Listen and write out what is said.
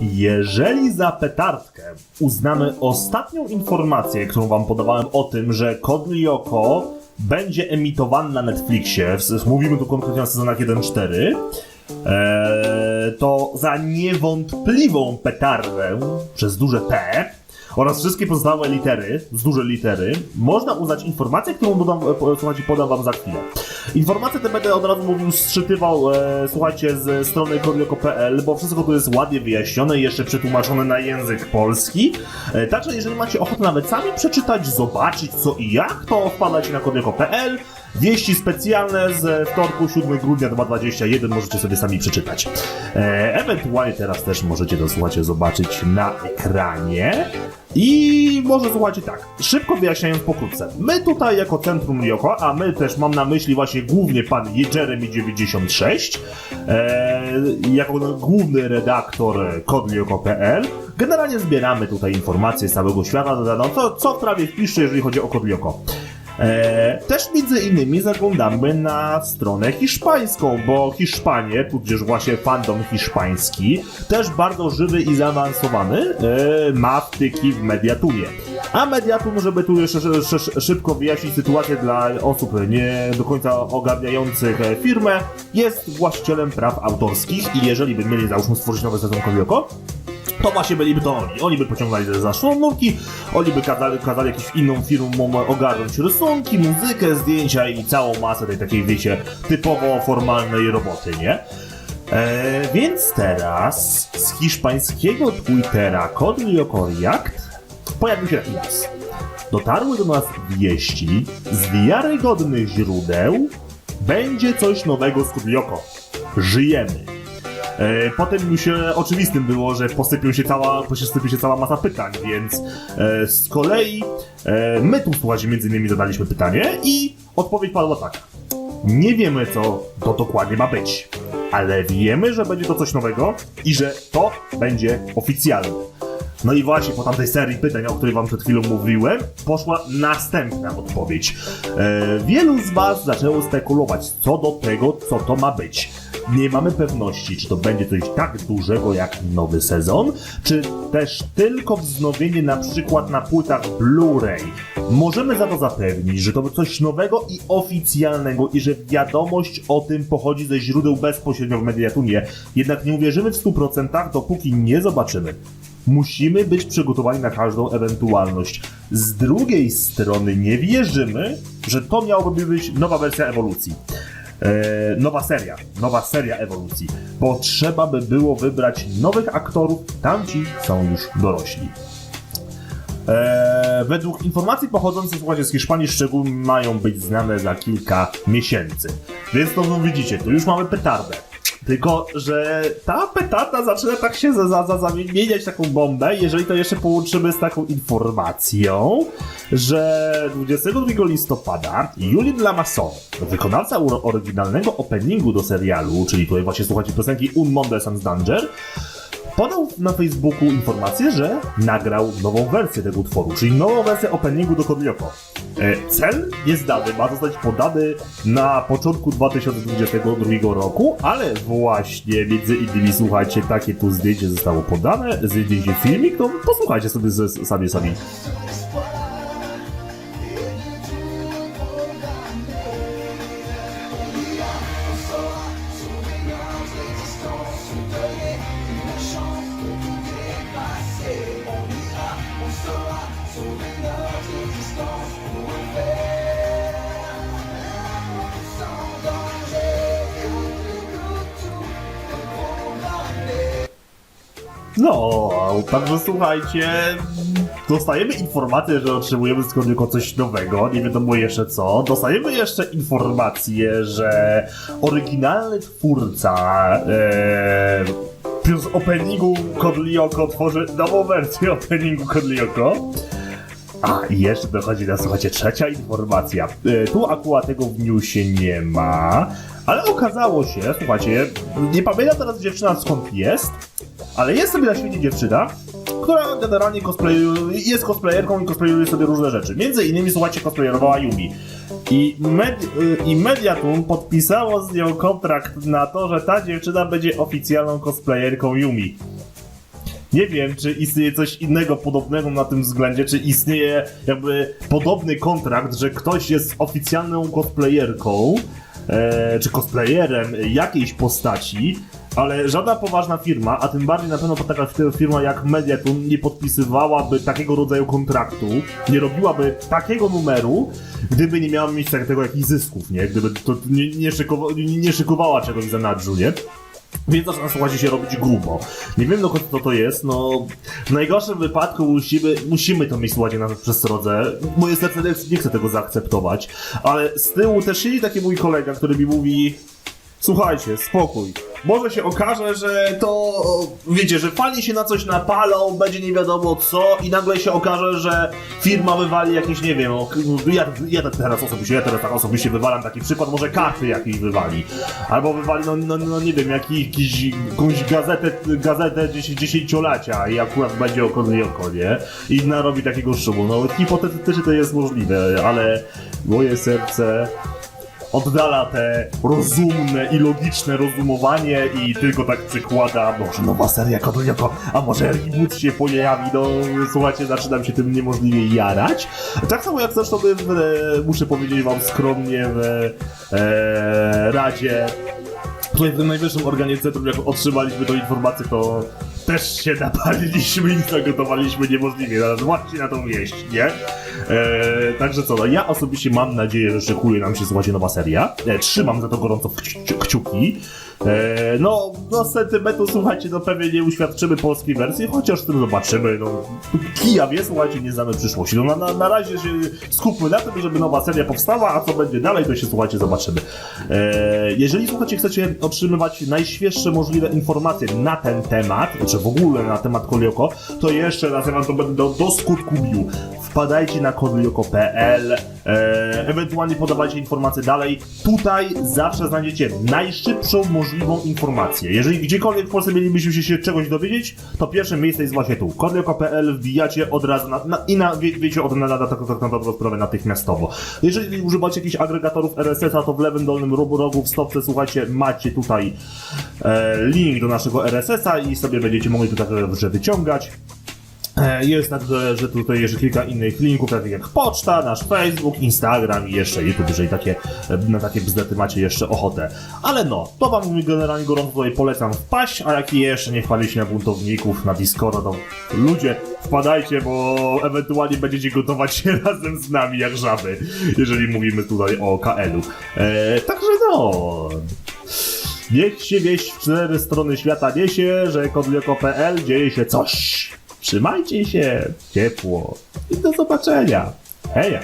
Jeżeli za petardkę uznamy ostatnią informację, którą wam podawałem o tym, że Kod Lyoko będzie emitowany na Netflixie, mówimy tu konkretnie o sezonach 1-4, Eee, to za niewątpliwą petardę przez duże P oraz wszystkie pozostałe litery, z duże litery, można uznać informację, którą dodam, e, słuchajcie, podam wam za chwilę. Informacje te będę od razu mówił, sczytywał, e, słuchajcie, z strony kodioko.pl, bo wszystko tu jest ładnie wyjaśnione i jeszcze przetłumaczone na język polski. E, także jeżeli macie ochotę nawet sami przeczytać, zobaczyć co i jak, to wpadajcie na kodioko.pl. Wieści specjalne z wtorku 7 grudnia 2021 możecie sobie sami przeczytać. Ewentualnie teraz też możecie to słuchajcie zobaczyć na ekranie. I może słuchajcie tak, szybko wyjaśniając pokrótce. My tutaj jako Centrum Ryoko, a my też mam na myśli właśnie głównie pan Jeremy96, e, jako główny redaktor kodlioko.pl, generalnie zbieramy tutaj informacje z całego świata, no, co, co w prawie wpiszcie, jeżeli chodzi o Kodlioko. E, też między innymi zaglądamy na stronę hiszpańską, bo Hiszpanie, tudzież właśnie fandom hiszpański, też bardzo żywy i zaawansowany, e, ma wtyki w Mediatumie. A Mediatum, żeby tu jeszcze szy- szy- szybko wyjaśnić sytuację dla osób nie do końca ogarniających e, firmę, jest właścicielem praw autorskich i jeżeli by mieli załóżmy stworzyć nowy sezon Kobioko, to właśnie byliby to oni. Oni by pociągnęli za sznurki, oni by kazali, kazali jakimś inną firmom ogarnąć rysunki, muzykę, zdjęcia i całą masę tej takiej, wiecie, typowo formalnej roboty, nie? E, więc teraz z hiszpańskiego Twittera React pojawił się taki nas. Dotarły do nas wieści z wiarygodnych źródeł. Będzie coś nowego z Kod Lyoko. Żyjemy. E, Potem już e, oczywistym było, że posypią się cała, posypie się cała masa pytań, więc e, z kolei e, my tu słuchajcie, między innymi zadaliśmy pytanie i odpowiedź padła tak. Nie wiemy, co to dokładnie ma być, ale wiemy, że będzie to coś nowego i że to będzie oficjalne. No i właśnie po tamtej serii pytań, o której wam przed chwilą mówiłem, poszła następna odpowiedź. Wielu z was zaczęło spekulować co do tego, co to ma być. Nie mamy pewności, czy to będzie coś tak dużego jak nowy sezon, czy też tylko wznowienie na przykład na płytach Blu-ray. Możemy za to zapewnić, że to będzie coś nowego i oficjalnego i że wiadomość o tym pochodzi ze źródeł bezpośrednio w Mediatunie. Jednak nie uwierzymy w 100% dopóki nie zobaczymy. Musimy być przygotowani na każdą ewentualność. Z drugiej strony nie wierzymy, że to miałoby być nowa wersja ewolucji. E, nowa seria, nowa seria ewolucji, bo trzeba by było wybrać nowych aktorów, tamci są już dorośli. E, według informacji pochodzących słuchajcie, z Hiszpanii szczegóły mają być znane za kilka miesięcy. Więc to no widzicie, tu już mamy petardę. Tylko, że ta petarda zaczyna tak się za, za, za, zamieniać taką bombę, jeżeli to jeszcze połączymy z taką informacją, że 22 listopada Julien Lamasson, wykonawca oryginalnego openingu do serialu, czyli tutaj właśnie słuchacie piosenki Un Monde Sans Danger, podał na Facebooku informację, że nagrał nową wersję tego utworu, czyli nową wersję openingu do Kodlioko. E, Cel jest dany, ma zostać podany na początku 2022 roku, ale właśnie między innymi, słuchajcie, takie tu zdjęcie zostało podane, zdjęcie filmik, to posłuchajcie sobie ze- sami sami. No, także słuchajcie, dostajemy informację, że otrzymujemy z tylko coś nowego, nie wiadomo jeszcze co. Dostajemy jeszcze informację, że oryginalny twórca e, z openingu Kodlioko tworzy nową wersję openingu Kodlioko. A, i jeszcze dochodzi na, słuchajcie, trzecia informacja. E, tu akurat tego w newsie nie ma, ale okazało się, słuchajcie, nie pamiętam teraz dziewczyna skąd jest, ale jest sobie na świecie dziewczyna, która generalnie cosplayuje, jest cosplayerką i cosplayuje sobie różne rzeczy. Między innymi, słuchajcie, cosplayerowała Yumi. I, med, I Mediatum podpisało z nią kontrakt na to, że ta dziewczyna będzie oficjalną cosplayerką Yumi. Nie wiem, czy istnieje coś innego podobnego na tym względzie, czy istnieje jakby podobny kontrakt, że ktoś jest oficjalną cosplayerką, e, czy cosplayerem jakiejś postaci, ale żadna poważna firma, a tym bardziej na pewno taka firma jak Mediatun nie podpisywałaby takiego rodzaju kontraktu, nie robiłaby takiego numeru, gdyby nie miała mieć tego jakichś zysków, nie? Gdyby to nie, nie, szykowa, nie, szykowała czegoś za nadrzu, nie? Więc zaczyna słuchajcie się robić grubo. Nie wiem do końca co to jest, no w najgorszym wypadku musimy, musimy to mieć słuchajcie na przestrodze. Moje serce nie, chce tego zaakceptować, ale z tyłu też siedzi taki mój kolega, który mi mówi Słuchajcie, spokój. Może się okaże, że to, wiecie, że fani się na coś napalą, będzie nie wiadomo co i nagle się okaże, że firma wywali jakieś, nie wiem, o, ja, ja teraz osobiście, ja teraz tak osobiście wywalam taki przykład, może karty jakiejś wywali. Albo wywali, no, no, no nie wiem, jakiś, jakąś gazetę, gazetę dziesię- dziesięciolecia i akurat będzie oko nie oko, nie? I narobi takiego szumu. No hipotetycznie to jest możliwe, ale moje serce oddala te rozumne i logiczne rozumowanie i tylko tak przykłada, może nowa seria Kodolioko, a może reboot się pojawi, no słuchajcie, zaczynam się tym niemożliwie jarać. Tak samo jak zresztą w, e, muszę powiedzieć wam skromnie w e, Radzie Tutaj w najwyższym organie centrum, jak otrzymaliśmy tą informację, to też się napaliliśmy i zagotowaliśmy niemożliwie, no, właśnie na tą wieść, nie? E, także co, no ja osobiście mam nadzieję, że szykuje nam się, słuchajcie, nowa seria. E, trzymam za to gorąco kci- kciuki. E, no, no sentymentu, słuchajcie, no pewnie nie uświadczymy polskiej wersji, chociaż tym zobaczymy, no kija wie, słuchajcie, nie znamy przyszłości. No na, na, na razie się skupmy na tym, żeby nowa seria powstała, a co będzie dalej, to się, słuchajcie, zobaczymy. E, jeżeli, słuchajcie, chcecie otrzymywać najświeższe możliwe informacje na ten temat, czy w ogóle na temat Kolioko, to jeszcze raz ja wam to będę do, do skutku bił. Wpadajcie na kolioko.pl, e, ewentualnie podawajcie informacje dalej. Tutaj zawsze znajdziecie najszybszą możliwą informację. Jeżeli gdziekolwiek w Polsce mielibyśmy się czegoś dowiedzieć, to pierwsze miejsce jest właśnie tu. kolioko.pl wbijacie od razu na, na, i na, wie, wiecie od razu tak, na dobrą sprawę natychmiastowo. Jeżeli używacie jakichś agregatorów RSS-a, to w lewym dolnym rogu, w stopce, słuchajcie, macie tutaj e, link do naszego RSS-a i sobie będziecie mogli tutaj że wyciągać. E, Jest także, że tutaj jeszcze kilka innych linków, takich jak poczta, nasz Facebook, Instagram i jeszcze YouTube, jeżeli takie, na takie bzdety macie jeszcze ochotę. Ale no, to wam generalnie gorąco tutaj polecam wpaść, a jak jeszcze nie wpadliście na buntowników, na Discorda, to ludzie, wpadajcie, bo ewentualnie będziecie gotować się razem z nami jak żaby, jeżeli mówimy tutaj o KL-u. E, także no... Niech się wieść w cztery strony świata niesie, że kodlioko.pl dzieje się coś. Trzymajcie się ciepło i do zobaczenia. Heja!